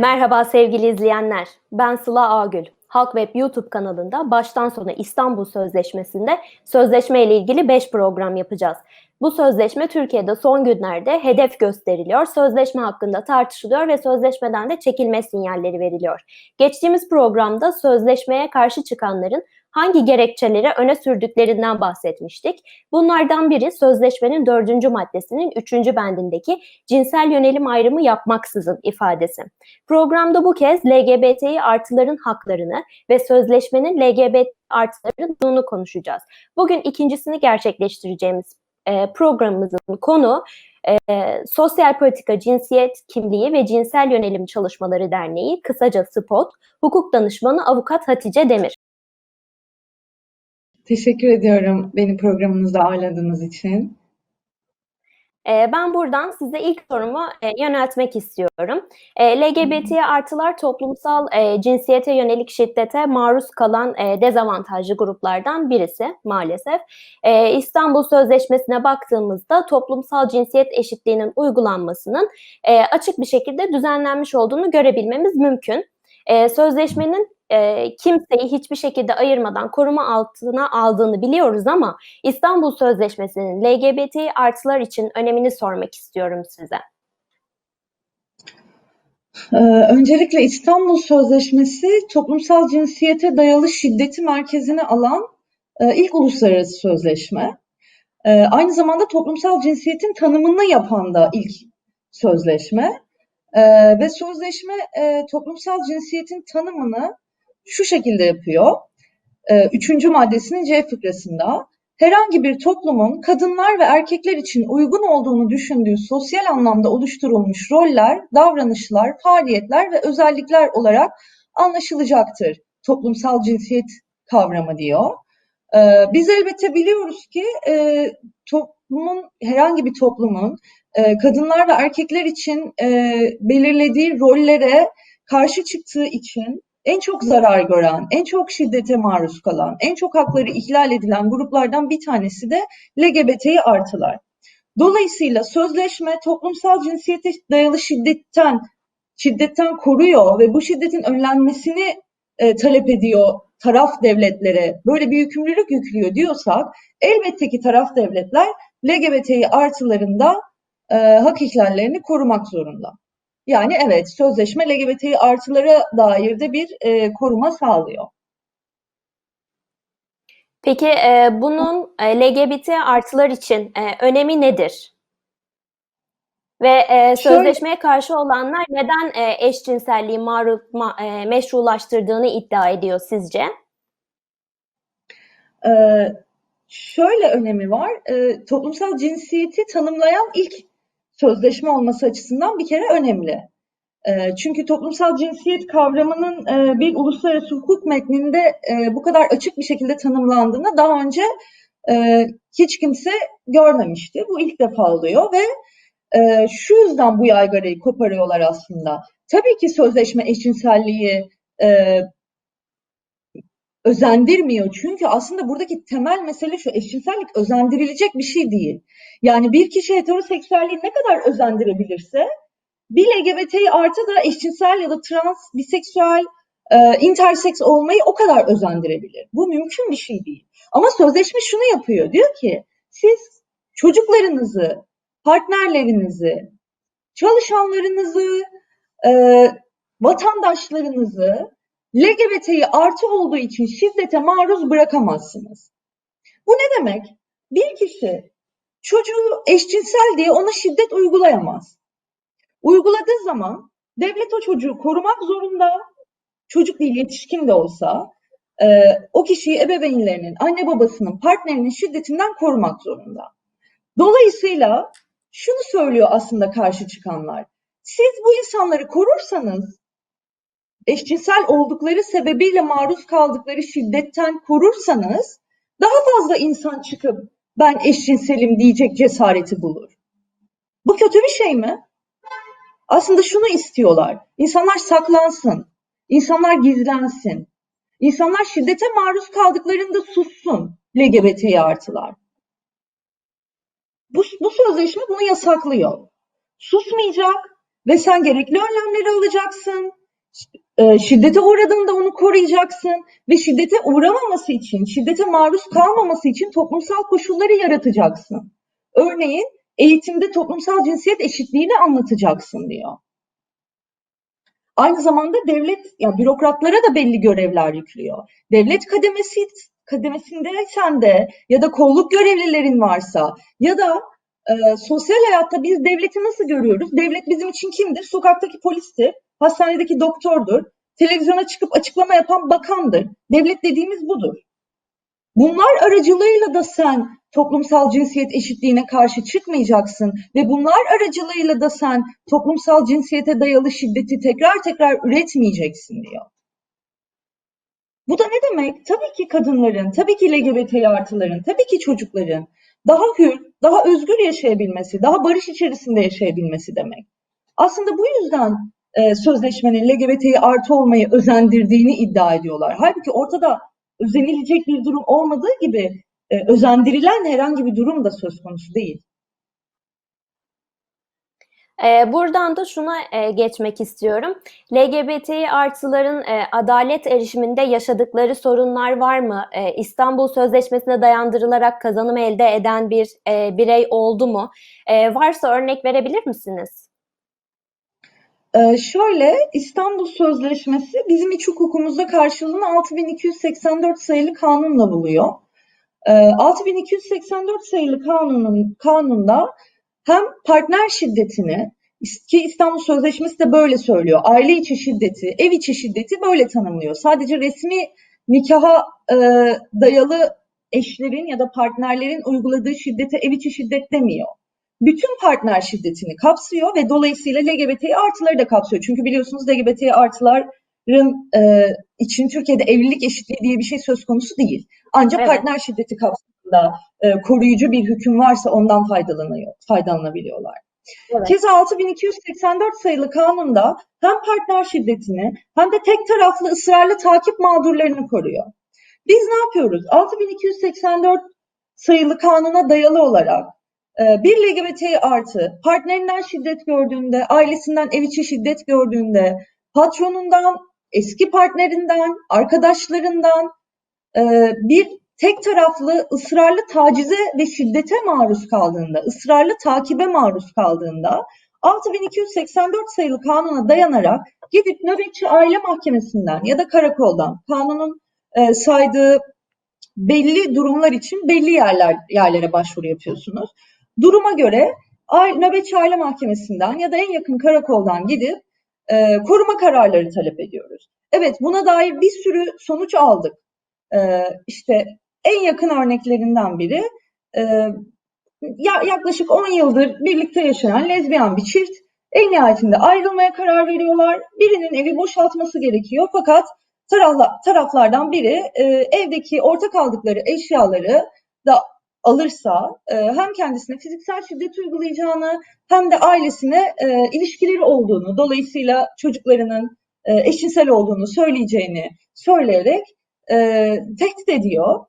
Merhaba sevgili izleyenler. Ben Sıla Ağgül. Halk Web YouTube kanalında baştan sona İstanbul Sözleşmesi'nde sözleşme ile ilgili 5 program yapacağız. Bu sözleşme Türkiye'de son günlerde hedef gösteriliyor, sözleşme hakkında tartışılıyor ve sözleşmeden de çekilme sinyalleri veriliyor. Geçtiğimiz programda sözleşmeye karşı çıkanların hangi gerekçeleri öne sürdüklerinden bahsetmiştik. Bunlardan biri sözleşmenin dördüncü maddesinin üçüncü bendindeki cinsel yönelim ayrımı yapmaksızın ifadesi. Programda bu kez LGBTİ artıların haklarını ve sözleşmenin LGBT artılarını konuşacağız. Bugün ikincisini gerçekleştireceğimiz e, programımızın konu e, Sosyal Politika Cinsiyet Kimliği ve Cinsel Yönelim Çalışmaları Derneği, kısaca SPOT, hukuk danışmanı avukat Hatice Demir. Teşekkür ediyorum beni programınızda ağırladığınız için. Ee, ben buradan size ilk sorumu e, yöneltmek istiyorum. E, LGBT artılar toplumsal e, cinsiyete yönelik şiddete maruz kalan dezavantajlı gruplardan birisi maalesef. İstanbul Sözleşmesi'ne baktığımızda toplumsal cinsiyet eşitliğinin uygulanmasının açık bir şekilde düzenlenmiş olduğunu görebilmemiz mümkün. Sözleşmenin e, kimseyi hiçbir şekilde ayırmadan koruma altına aldığını biliyoruz ama İstanbul Sözleşmesi'nin LGBT artılar için önemini sormak istiyorum size. Ee, öncelikle İstanbul Sözleşmesi toplumsal cinsiyete dayalı şiddeti merkezine alan e, ilk uluslararası sözleşme. E, aynı zamanda toplumsal cinsiyetin tanımını yapan da ilk sözleşme. E, ve sözleşme toplumsal cinsiyetin tanımını şu şekilde yapıyor. Ee, üçüncü maddesinin C fıkrasında herhangi bir toplumun kadınlar ve erkekler için uygun olduğunu düşündüğü sosyal anlamda oluşturulmuş roller, davranışlar, faaliyetler ve özellikler olarak anlaşılacaktır. Toplumsal cinsiyet kavramı diyor. Ee, biz elbette biliyoruz ki e, toplumun herhangi bir toplumun e, kadınlar ve erkekler için e, belirlediği rollere karşı çıktığı için en çok zarar gören, en çok şiddete maruz kalan, en çok hakları ihlal edilen gruplardan bir tanesi de LGBT'yi artılar. Dolayısıyla sözleşme toplumsal cinsiyete dayalı şiddetten şiddetten koruyor ve bu şiddetin önlenmesini e, talep ediyor taraf devletlere böyle bir yükümlülük yüklüyor diyorsak elbette ki taraf devletler LGBT'yi artılarında e, hak ihlallerini korumak zorunda. Yani evet sözleşme LGBT artılara dair de bir e, koruma sağlıyor. Peki e, bunun e, LGBT artılar için e, önemi nedir? Ve e, sözleşmeye Şöyle, karşı olanlar neden e, eşcinselliği maruf, ma, e, meşrulaştırdığını iddia ediyor sizce? E, şöyle önemi var. E, toplumsal cinsiyeti tanımlayan ilk sözleşme olması açısından bir kere önemli. E, çünkü toplumsal cinsiyet kavramının e, bir uluslararası hukuk metninde e, bu kadar açık bir şekilde tanımlandığını daha önce e, hiç kimse görmemişti. Bu ilk defa oluyor ve şu yüzden bu yaygarayı koparıyorlar aslında. Tabii ki sözleşme eşcinselliği özendirmiyor. Çünkü aslında buradaki temel mesele şu eşcinsellik özendirilecek bir şey değil. Yani bir kişi heteroseksüelliği ne kadar özendirebilirse bir LGBT artı da eşcinsel ya da trans, biseksüel, e, interseks olmayı o kadar özendirebilir. Bu mümkün bir şey değil. Ama sözleşme şunu yapıyor. Diyor ki siz çocuklarınızı, partnerlerinizi, çalışanlarınızı, e, vatandaşlarınızı LGBT'yi artı olduğu için şiddete maruz bırakamazsınız. Bu ne demek? Bir kişi çocuğu eşcinsel diye ona şiddet uygulayamaz. Uyguladığı zaman devlet o çocuğu korumak zorunda. Çocuk değil yetişkin de olsa e, o kişiyi ebeveynlerinin, anne babasının, partnerinin şiddetinden korumak zorunda. Dolayısıyla şunu söylüyor aslında karşı çıkanlar. Siz bu insanları korursanız eşcinsel oldukları sebebiyle maruz kaldıkları şiddetten korursanız daha fazla insan çıkıp ben eşcinselim diyecek cesareti bulur. Bu kötü bir şey mi? Aslında şunu istiyorlar. İnsanlar saklansın. İnsanlar gizlensin. İnsanlar şiddete maruz kaldıklarında sussun LGBT artılar. Bu, bu sözleşme bunu yasaklıyor. Susmayacak, ve sen gerekli önlemleri alacaksın. E, şiddete uğradığında onu koruyacaksın ve şiddete uğramaması için, şiddete maruz kalmaması için toplumsal koşulları yaratacaksın. Örneğin eğitimde toplumsal cinsiyet eşitliğini anlatacaksın diyor. Aynı zamanda devlet, ya bürokratlara da belli görevler yüklüyor. Devlet kademesi kademesindeysen de ya da kolluk görevlilerin varsa ya da e, sosyal hayatta biz devleti nasıl görüyoruz? Devlet bizim için kimdir? Sokaktaki polistir, hastanedeki doktordur, televizyona çıkıp açıklama yapan bakandır. Devlet dediğimiz budur. Bunlar aracılığıyla da sen toplumsal cinsiyet eşitliğine karşı çıkmayacaksın ve bunlar aracılığıyla da sen toplumsal cinsiyete dayalı şiddeti tekrar tekrar üretmeyeceksin diyor. Bu da ne demek? Tabii ki kadınların, tabii ki LGBT artıların, tabii ki çocukların daha hür, daha özgür yaşayabilmesi, daha barış içerisinde yaşayabilmesi demek. Aslında bu yüzden e, sözleşmenin LGBT'yi artı olmayı özendirdiğini iddia ediyorlar. Halbuki ortada özenilecek bir durum olmadığı gibi e, özendirilen herhangi bir durum da söz konusu değil. Ee, buradan da şuna e, geçmek istiyorum. LGBTİ artıların e, adalet erişiminde yaşadıkları sorunlar var mı? E, İstanbul Sözleşmesi'ne dayandırılarak kazanım elde eden bir birey oldu mu? Varsa örnek verebilir misiniz? Ee, şöyle İstanbul Sözleşmesi bizim iç hukukumuzda karşılığını 6284 sayılı kanunla buluyor. Ee, 6284 sayılı kanunun kanunda hem partner şiddetini ki İstanbul Sözleşmesi de böyle söylüyor. Aile içi şiddeti, ev içi şiddeti böyle tanımlıyor. Sadece resmi nikaha e, dayalı eşlerin ya da partnerlerin uyguladığı şiddete ev içi şiddet demiyor. Bütün partner şiddetini kapsıyor ve dolayısıyla LGBT artıları da kapsıyor. Çünkü biliyorsunuz LGBT artıların e, için Türkiye'de evlilik eşitliği diye bir şey söz konusu değil. Ancak Evet. partner şiddeti kapsamında e, koruyucu bir hüküm varsa ondan faydalanıyor, faydalanabiliyorlar. Evet. Keza 6284 sayılı kanunda hem partner şiddetini hem de tek taraflı ısrarlı takip mağdurlarını koruyor. Biz ne yapıyoruz? 6284 sayılı kanuna dayalı olarak e, bir LGBT artı partnerinden şiddet gördüğünde, ailesinden ev içi şiddet gördüğünde, patronundan, eski partnerinden, arkadaşlarından e, bir tek taraflı ısrarlı tacize ve şiddete maruz kaldığında, ısrarlı takibe maruz kaldığında 6284 sayılı kanuna dayanarak gidip nöbetçi aile mahkemesinden ya da karakoldan kanunun e, saydığı belli durumlar için belli yerler yerlere başvuru yapıyorsunuz. Duruma göre nöbetçi aile mahkemesinden ya da en yakın karakoldan gidip e, koruma kararları talep ediyoruz. Evet buna dair bir sürü sonuç aldık. E, işte en yakın örneklerinden biri e, ya- yaklaşık 10 yıldır birlikte yaşayan lezbiyen bir çift en nihayetinde ayrılmaya karar veriyorlar. Birinin evi boşaltması gerekiyor fakat tarafla, taraflardan biri e, evdeki ortak aldıkları eşyaları da alırsa e, hem kendisine fiziksel şiddet uygulayacağını hem de ailesine e, ilişkileri olduğunu, dolayısıyla çocuklarının e, eşcinsel olduğunu söyleyeceğini söyleyerek e, tehdit ediyor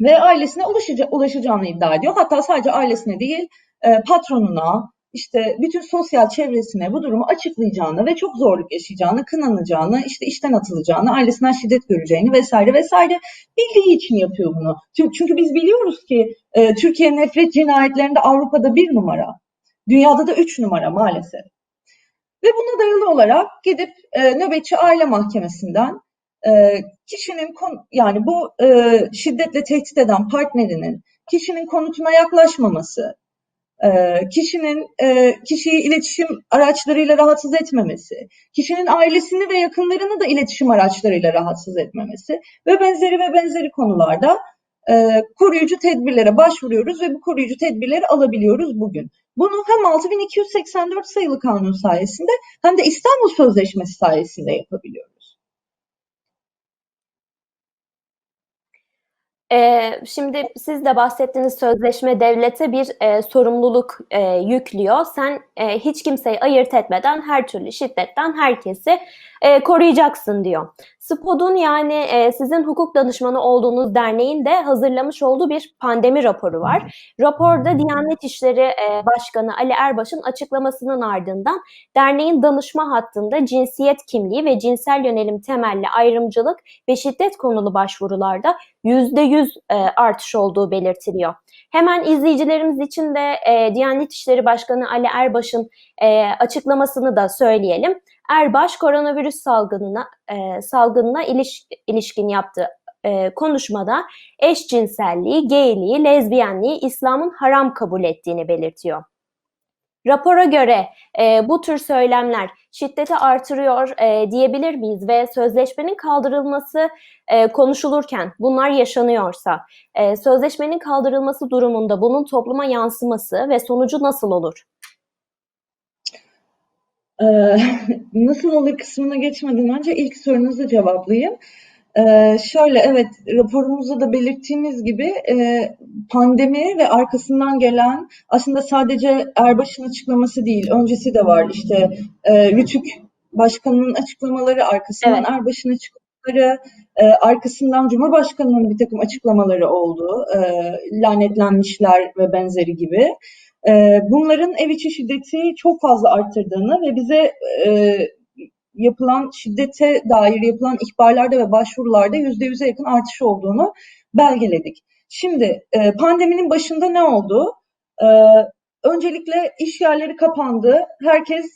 ve ailesine ulaşaca- ulaşacağını iddia ediyor. Hatta sadece ailesine değil, e, patronuna, işte bütün sosyal çevresine bu durumu açıklayacağını ve çok zorluk yaşayacağını, kınanacağını, işte işten atılacağını, ailesinden şiddet göreceğini vesaire vesaire bildiği için yapıyor bunu. Çünkü, çünkü biz biliyoruz ki e, Türkiye nefret cinayetlerinde Avrupa'da bir numara, dünyada da üç numara maalesef. Ve buna dayalı olarak gidip e, nöbetçi aile mahkemesinden kişinin yani bu şiddetle tehdit eden partnerinin kişinin konutuna yaklaşmaması, kişinin kişiyi iletişim araçlarıyla rahatsız etmemesi, kişinin ailesini ve yakınlarını da iletişim araçlarıyla rahatsız etmemesi ve benzeri ve benzeri konularda koruyucu tedbirlere başvuruyoruz ve bu koruyucu tedbirleri alabiliyoruz bugün. Bunu hem 6284 sayılı kanun sayesinde hem de İstanbul Sözleşmesi sayesinde yapabiliyoruz. Ee, şimdi siz de bahsettiğiniz sözleşme devlete bir e, sorumluluk e, yüklüyor. Sen e, hiç kimseyi ayırt etmeden her türlü şiddetten herkesi e, koruyacaksın diyor. SPOD'un yani e, sizin hukuk danışmanı olduğunuz derneğin de hazırlamış olduğu bir pandemi raporu var. Raporda Diyanet İşleri e, Başkanı Ali Erbaş'ın açıklamasının ardından derneğin danışma hattında cinsiyet kimliği ve cinsel yönelim temelli ayrımcılık ve şiddet konulu başvurularda %100 e, artış olduğu belirtiliyor. Hemen izleyicilerimiz için de e, Diyanet İşleri Başkanı Ali Erbaş'ın e, açıklamasını da söyleyelim. Erbaş koronavirüs salgınına e, salgınına iliş, ilişkin yaptığı e, konuşmada eşcinselliği, geyliği, lezbiyenliği İslam'ın haram kabul ettiğini belirtiyor. Rapora göre e, bu tür söylemler şiddeti artırıyor e, diyebilir miyiz ve sözleşmenin kaldırılması e, konuşulurken bunlar yaşanıyorsa e, sözleşmenin kaldırılması durumunda bunun topluma yansıması ve sonucu nasıl olur? Ee, nasıl olur kısmına geçmeden önce ilk sorunuzu cevaplayayım. Ee, şöyle evet raporumuzda da belirttiğimiz gibi e, pandemi ve arkasından gelen aslında sadece Erbaş'ın açıklaması değil öncesi de var işte e, Rütük Başkanı'nın açıklamaları arkasından Evet. Erbaş'ın açıklamaları e, arkasından Cumhurbaşkanı'nın bir takım açıklamaları oldu e, lanetlenmişler ve benzeri gibi. E, bunların ev içi şiddeti çok fazla arttırdığını ve bize e, yapılan şiddete dair yapılan ihbarlarda ve başvurularda yüzde yüze yakın artış olduğunu belgeledik. Şimdi e, pandeminin başında ne oldu? E, öncelikle iş yerleri kapandı, herkes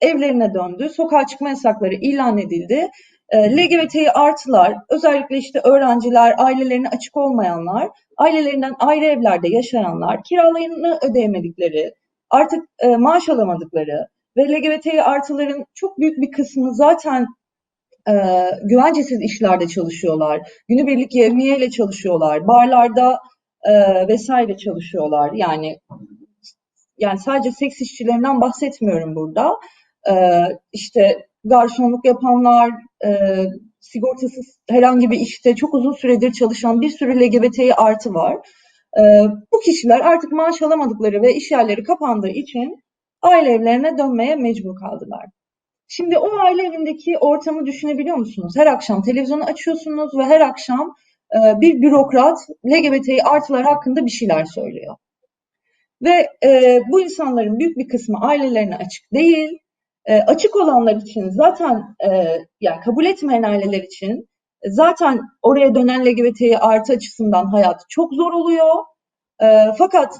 evlerine döndü, sokağa çıkma yasakları ilan edildi. E, LGBT'yi artılar, özellikle işte öğrenciler, ailelerine açık olmayanlar, ailelerinden ayrı evlerde yaşayanlar, kiralarını ödeyemedikleri, artık e, maaş alamadıkları, ve LGBTİ artıların çok büyük bir kısmı zaten e, güvencesiz işlerde çalışıyorlar. Günübirlik yevmiyeyle çalışıyorlar. Barlarda e, vesaire çalışıyorlar. Yani yani sadece seks işçilerinden bahsetmiyorum burada. E, işte garsonluk yapanlar, e, sigortasız herhangi bir işte çok uzun süredir çalışan bir sürü LGBTİ artı var. E, bu kişiler artık maaş alamadıkları ve iş yerleri kapandığı için aile evlerine dönmeye mecbur kaldılar. Şimdi o aile evindeki ortamı düşünebiliyor musunuz? Her akşam televizyonu açıyorsunuz ve her akşam e, bir bürokrat LGBTİ artılar hakkında bir şeyler söylüyor. Ve e, bu insanların büyük bir kısmı ailelerine açık değil. E, açık olanlar için zaten e, yani kabul etmeyen aileler için zaten oraya dönen LGBTİ artı açısından hayat çok zor oluyor. E, fakat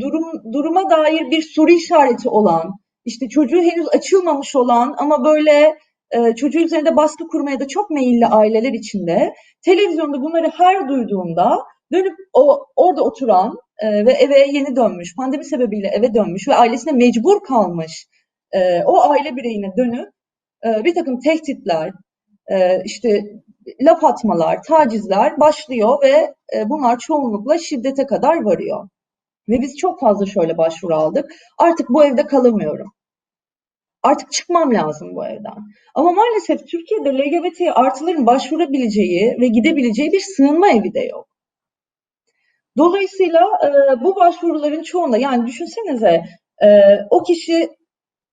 durum duruma dair bir soru işareti olan, işte çocuğu henüz açılmamış olan ama böyle e, çocuğu üzerinde baskı kurmaya da çok meyilli aileler içinde televizyonda bunları her duyduğunda dönüp o orada oturan e, ve eve yeni dönmüş, pandemi sebebiyle eve dönmüş ve ailesine mecbur kalmış e, o aile bireyine dönüp e, bir takım tehditler, e, işte laf atmalar, tacizler başlıyor ve e, bunlar çoğunlukla şiddete kadar varıyor. Ve biz çok fazla şöyle başvuru aldık. Artık bu evde kalamıyorum. Artık çıkmam lazım bu evden. Ama maalesef Türkiye'de LGBT artıların başvurabileceği ve gidebileceği bir sığınma evi de yok. Dolayısıyla e, bu başvuruların çoğunda yani düşünsenize e, o kişi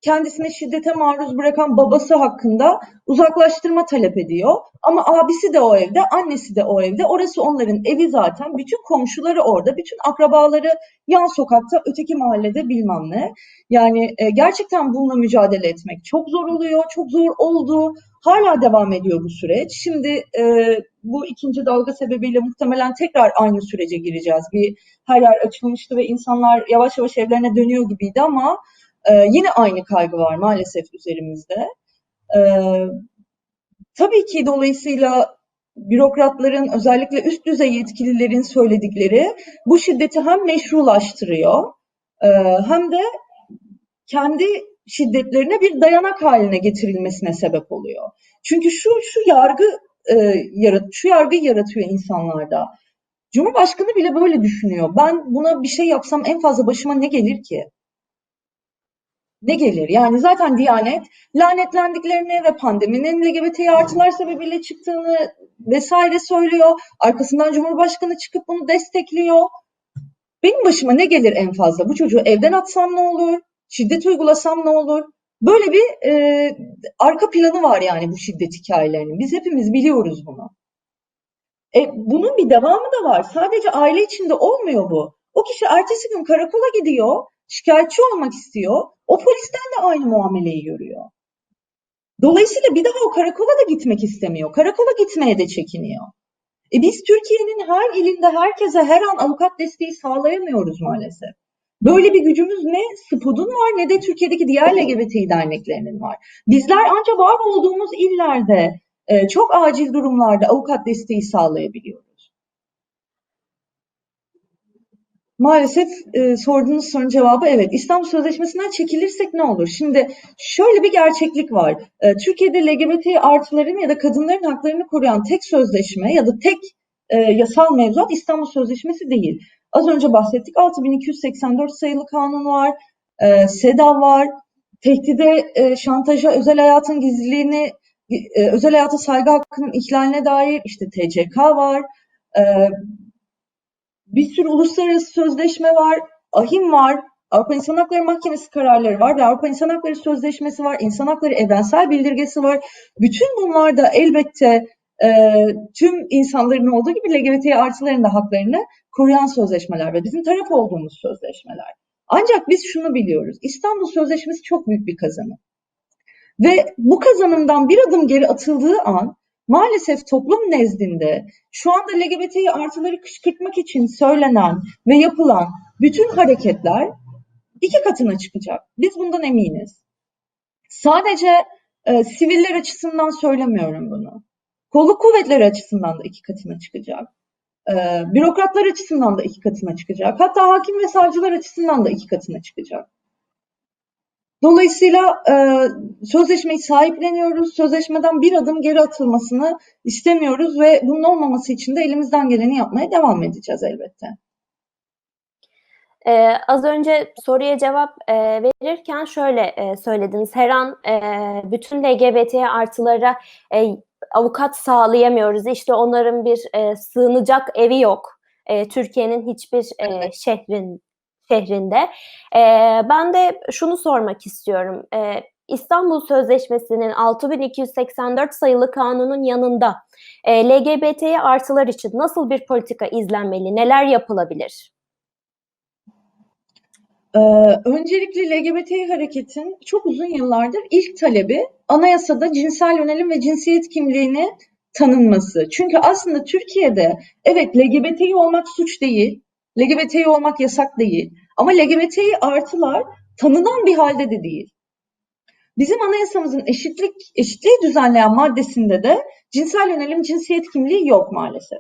kendisine şiddete maruz bırakan babası hakkında uzaklaştırma talep ediyor. Ama abisi de o evde, annesi de o evde. Orası onların evi zaten. Bütün komşuları orada, bütün akrabaları yan sokakta, öteki mahallede bilmem ne. Yani e, gerçekten bununla mücadele etmek çok zor oluyor, çok zor oldu. Hala devam ediyor bu süreç. Şimdi e, bu ikinci dalga sebebiyle muhtemelen tekrar aynı sürece gireceğiz. Bir her yer açılmıştı ve insanlar yavaş yavaş evlerine dönüyor gibiydi ama ee, yine aynı kaygı var maalesef üzerimizde. Ee, tabii ki dolayısıyla bürokratların özellikle üst düzey yetkililerin söyledikleri bu şiddeti hem meşrulaştırıyor e, hem de kendi şiddetlerine bir dayanak haline getirilmesine sebep oluyor. Çünkü şu şu yargı e, yarat şu yargı yaratıyor insanlarda. Cumhurbaşkanı bile böyle düşünüyor. Ben buna bir şey yapsam en fazla başıma ne gelir ki? Ne gelir? Yani zaten Diyanet lanetlendiklerini ve pandeminin LGBT artılar sebebiyle çıktığını vesaire söylüyor. Arkasından Cumhurbaşkanı çıkıp bunu destekliyor. Benim başıma ne gelir en fazla? Bu çocuğu evden atsam ne olur? Şiddet uygulasam ne olur? Böyle bir e, arka planı var yani bu şiddet hikayelerinin. Biz hepimiz biliyoruz bunu. E, bunun bir devamı da var. Sadece aile içinde olmuyor bu. O kişi ertesi gün karakola gidiyor, şikayetçi olmak istiyor. O polisten de aynı muameleyi görüyor. Dolayısıyla bir daha o karakola da gitmek istemiyor. Karakola gitmeye de çekiniyor. E biz Türkiye'nin her ilinde herkese her an avukat desteği sağlayamıyoruz maalesef. Böyle bir gücümüz ne SPOD'un var ne de Türkiye'deki diğer LGBTİ derneklerinin var. Bizler ancak var olduğumuz illerde e, çok acil durumlarda avukat desteği sağlayabiliyoruz. Maalesef e, sorduğunuz sorunun cevabı evet. İstanbul Sözleşmesi'nden çekilirsek ne olur? Şimdi şöyle bir gerçeklik var. E, Türkiye'de LGBT artıların ya da kadınların haklarını koruyan tek sözleşme ya da tek e, yasal mevzuat İstanbul Sözleşmesi değil. Az önce bahsettik 6284 sayılı kanun var, e, SEDA var, tehdide, e, şantaja, özel hayatın gizliliğini, e, özel hayata saygı hakkının ihlaline dair işte TCK var, e, bir sürü uluslararası sözleşme var, ahim var, Avrupa İnsan Hakları Mahkemesi kararları var ve Avrupa İnsan Hakları Sözleşmesi var, İnsan Hakları Evrensel Bildirgesi var. Bütün bunlar da elbette e, tüm insanların olduğu gibi LGBT artıların da haklarını koruyan sözleşmeler ve bizim taraf olduğumuz sözleşmeler. Ancak biz şunu biliyoruz, İstanbul Sözleşmesi çok büyük bir kazanım. Ve bu kazanımdan bir adım geri atıldığı an maalesef toplum nezdinde şu anda LGBT artıları kışkırtmak için söylenen ve yapılan bütün hareketler iki katına çıkacak. Biz bundan eminiz. Sadece e, siviller açısından söylemiyorum bunu. Kolluk kuvvetleri açısından da iki katına çıkacak. E, bürokratlar açısından da iki katına çıkacak. Hatta hakim ve savcılar açısından da iki katına çıkacak. Dolayısıyla e, sözleşmeyi sahipleniyoruz. Sözleşmeden bir adım geri atılmasını istemiyoruz ve bunun olmaması için de elimizden geleni yapmaya devam edeceğiz elbette. Ee, az önce soruya cevap e, verirken şöyle e, söylediniz. Her an e, bütün LGBT artılara e, avukat sağlayamıyoruz. İşte onların bir e, sığınacak evi yok. E, Türkiye'nin hiçbir e, şehrin şehrinde. E, ben de şunu sormak istiyorum. E, İstanbul Sözleşmesi'nin 6284 sayılı kanunun yanında e, LGBT artılar için nasıl bir politika izlenmeli, neler yapılabilir? Ee, öncelikle LGBT hareketin çok uzun yıllardır ilk talebi anayasada cinsel yönelim ve cinsiyet kimliğini tanınması. Çünkü aslında Türkiye'de evet LGBT olmak suç değil, LGBT olmak yasak değil ama LGBT artılar tanınan bir halde de değil. Bizim anayasamızın eşitlik eşitliği düzenleyen maddesinde de cinsel yönelim cinsiyet kimliği yok maalesef.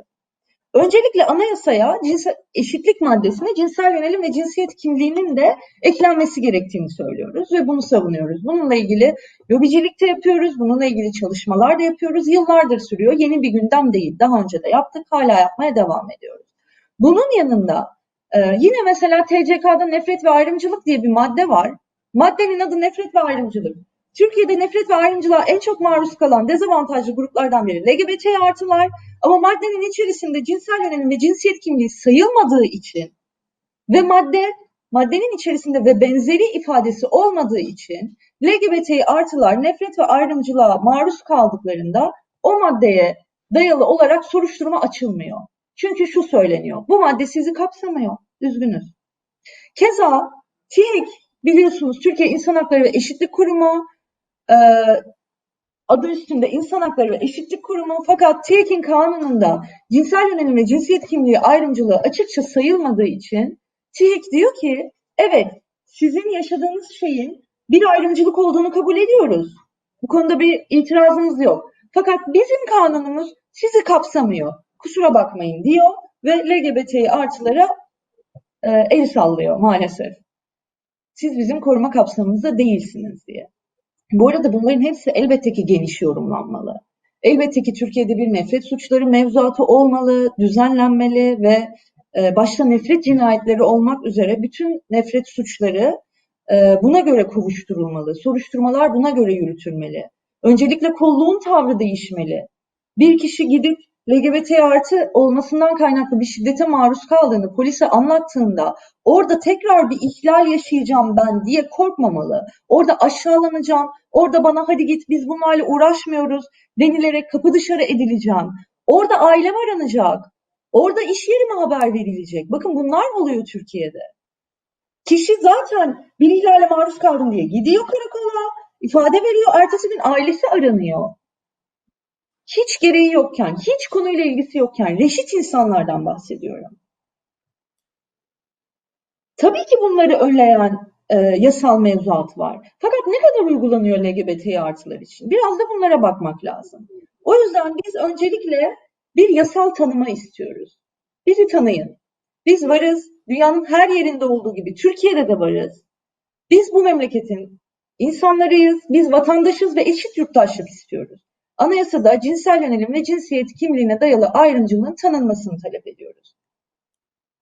Öncelikle anayasaya cinsel, eşitlik maddesine cinsel yönelim ve cinsiyet kimliğinin de eklenmesi gerektiğini söylüyoruz ve bunu savunuyoruz. Bununla ilgili lobicilik de yapıyoruz, bununla ilgili çalışmalar da yapıyoruz. Yıllardır sürüyor, yeni bir gündem değil. Daha önce de yaptık, hala yapmaya devam ediyoruz. Bunun yanında e, yine mesela TCK'da nefret ve ayrımcılık diye bir madde var. Maddenin adı nefret ve ayrımcılık. Türkiye'de nefret ve ayrımcılığa en çok maruz kalan dezavantajlı gruplardan biri LGBT artılar ama maddenin içerisinde cinsel yönelim ve cinsiyet kimliği sayılmadığı için ve madde maddenin içerisinde ve benzeri ifadesi olmadığı için LGBT artılar nefret ve ayrımcılığa maruz kaldıklarında o maddeye dayalı olarak soruşturma açılmıyor. Çünkü şu söyleniyor. Bu madde sizi kapsamıyor. Üzgünüz. Keza TİHK biliyorsunuz Türkiye İnsan Hakları ve Eşitlik Kurumu e, adı üstünde İnsan Hakları ve Eşitlik Kurumu fakat TİHK'in kanununda cinsel yönelim ve cinsiyet kimliği ayrımcılığı açıkça sayılmadığı için TİHK diyor ki evet sizin yaşadığınız şeyin bir ayrımcılık olduğunu kabul ediyoruz. Bu konuda bir itirazımız yok. Fakat bizim kanunumuz sizi kapsamıyor. Kusura bakmayın diyor ve LGBT artılara e, el sallıyor maalesef. Siz bizim koruma kapsamımızda değilsiniz diye. Bu arada bunların hepsi elbette ki geniş yorumlanmalı. Elbette ki Türkiye'de bir nefret suçları mevzuatı olmalı, düzenlenmeli ve e, başta nefret cinayetleri olmak üzere bütün nefret suçları e, buna göre kovuşturulmalı. Soruşturmalar buna göre yürütülmeli. Öncelikle kolluğun tavrı değişmeli. Bir kişi gidip LGBT artı olmasından kaynaklı bir şiddete maruz kaldığını polise anlattığında orada tekrar bir ihlal yaşayacağım ben diye korkmamalı. Orada aşağılanacağım, orada bana hadi git biz bunlarla uğraşmıyoruz denilerek kapı dışarı edileceğim. Orada ailem aranacak. Orada iş yerime haber verilecek. Bakın bunlar oluyor Türkiye'de. Kişi zaten bir ihlale maruz kaldım diye gidiyor karakola, ifade veriyor, ertesi gün ailesi aranıyor. Hiç gereği yokken, hiç konuyla ilgisi yokken reşit insanlardan bahsediyorum. Tabii ki bunları önleyen e, yasal mevzuat var. Fakat ne kadar uygulanıyor LGBT artılar için? Biraz da bunlara bakmak lazım. O yüzden biz öncelikle bir yasal tanıma istiyoruz. Bizi tanıyın. Biz varız. Dünyanın her yerinde olduğu gibi Türkiye'de de varız. Biz bu memleketin insanlarıyız. Biz vatandaşız ve eşit yurttaşlık istiyoruz. Anayasada cinsel yönelim ve cinsiyet kimliğine dayalı ayrımcılığın tanınmasını talep ediyoruz.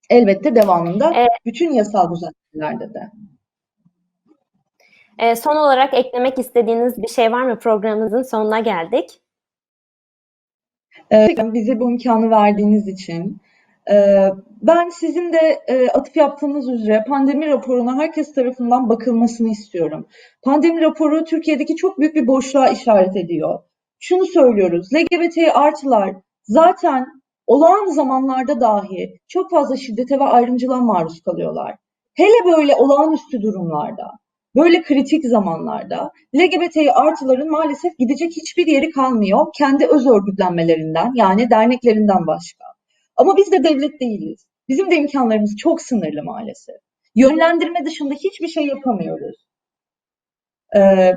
Elbette devamında Evet. bütün yasal düzenlemelerde de. Ee, son olarak eklemek istediğiniz bir şey var mı? Programımızın sonuna geldik. Ee, bize bu imkanı verdiğiniz için. Ee, Ben sizin de e, atıf yaptığınız üzere pandemi raporuna herkes tarafından bakılmasını istiyorum. Pandemi raporu Türkiye'deki çok büyük bir boşluğa işaret ediyor. Şunu söylüyoruz, LGBT artılar zaten olağan zamanlarda dahi çok fazla şiddete ve ayrımcılığa maruz kalıyorlar. Hele böyle olağanüstü durumlarda, böyle kritik zamanlarda LGBT artıların maalesef gidecek hiçbir yeri kalmıyor kendi öz örgütlenmelerinden yani derneklerinden başka. Ama biz de devlet değiliz. Bizim de imkanlarımız çok sınırlı maalesef. Yönlendirme dışında hiçbir şey yapamıyoruz. Ee,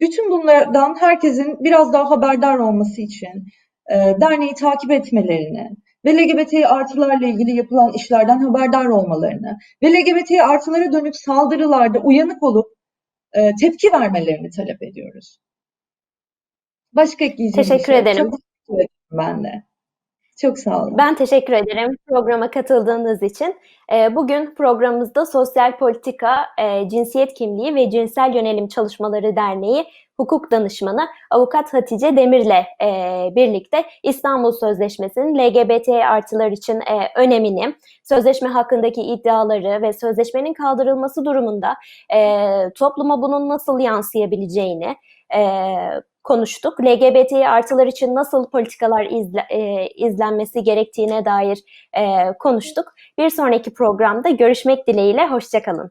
bütün bunlardan herkesin biraz daha haberdar olması için e, derneği takip etmelerini ve LGBT artılarla ilgili yapılan işlerden haberdar olmalarını ve LGBT artılara dönük saldırılarda uyanık olup e, tepki vermelerini talep ediyoruz. Başka ekleyeceğim bir Teşekkür şey. ederim. Çok teşekkür ederim ben de. Çok sağ olun. Ben teşekkür ederim programa katıldığınız için. Ee, Bugün programımızda Sosyal Politika, e, Cinsiyet Kimliği ve Cinsel Yönelim Çalışmaları Derneği hukuk danışmanı Avukat Hatice Demir'le e, birlikte İstanbul Sözleşmesi'nin LGBT artılar için e, önemini, sözleşme hakkındaki iddiaları ve sözleşmenin kaldırılması durumunda e, topluma bunun nasıl yansıyabileceğini konuştuk. LGBT artılar için nasıl politikalar izle, e, izlenmesi gerektiğine dair e, konuştuk. Bir sonraki programda görüşmek dileğiyle, hoşçakalın.